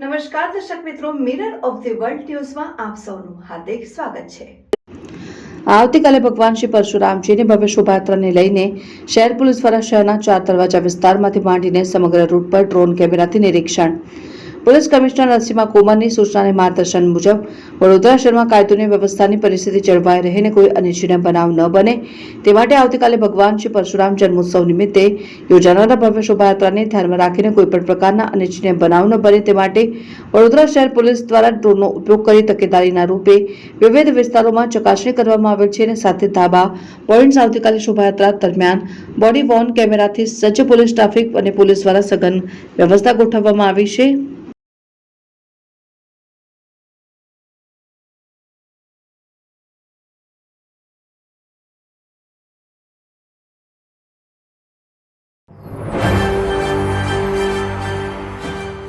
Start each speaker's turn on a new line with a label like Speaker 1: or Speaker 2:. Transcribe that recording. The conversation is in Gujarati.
Speaker 1: નમસ્કાર, દર્શક મિત્રો મિરર ઓફ ધી વર્લ્ડ ન્યૂઝમાં આપ સૌનું હાર્દિક સ્વાગત છે.
Speaker 2: આવતીકાલે ભગવાન શ્રી પરશુરામજીની ભવ્ય શોભાયાત્રાને લઈને શહેર પોલીસ દ્વારા શહેરના ચાર દરવાજા વિસ્તારમાંથી માંડીને સમગ્ર રૂટ પર ડ્રોન કેમેરાથી નિરીક્ષણ પોલીસ કમિશનર નરસિંહા કુમારની સૂચનાને માર્ગદર્શન મુજબ વડોદરા શહેરમાં કાયદોની વ્યવસ્થાની પરિસ્થિતિ જળવાઈ રહીને કોઈ અનિચ્છનીય બનાવ ન બને. તે માટે આવતીકાલે ભગવાન શ્રી પરશુરામ જન્મોત્સવ નિમિત્તે યોજાનારા ભવ્ય શોભાયાત્રાને ધ્યાનમાં રાખીને કોઈ પણ પ્રકારના અનિચ્છનીય બનાવ ન બને. તે માટે વડોદરા શહેર પોલીસ દ્વારા ડ્રોનનો ઉપયોગ કરી તકેદારીના રૂપે વિવિધ વિસ્તારોમાં ચકાસણી કરવામાં આવેલ છે અને સાથે ધાબા, પોઈન્ટ્સ આવતીકાલે શોભાયાત્રા દરમિયાન બોડી વોર્ન કેમેરાથી સજ્જ પોલીસ ટ્રાફિક અને પોલીસ દ્વારા સઘન વ્યવસ્થા ગોઠવવામાં આવી છે.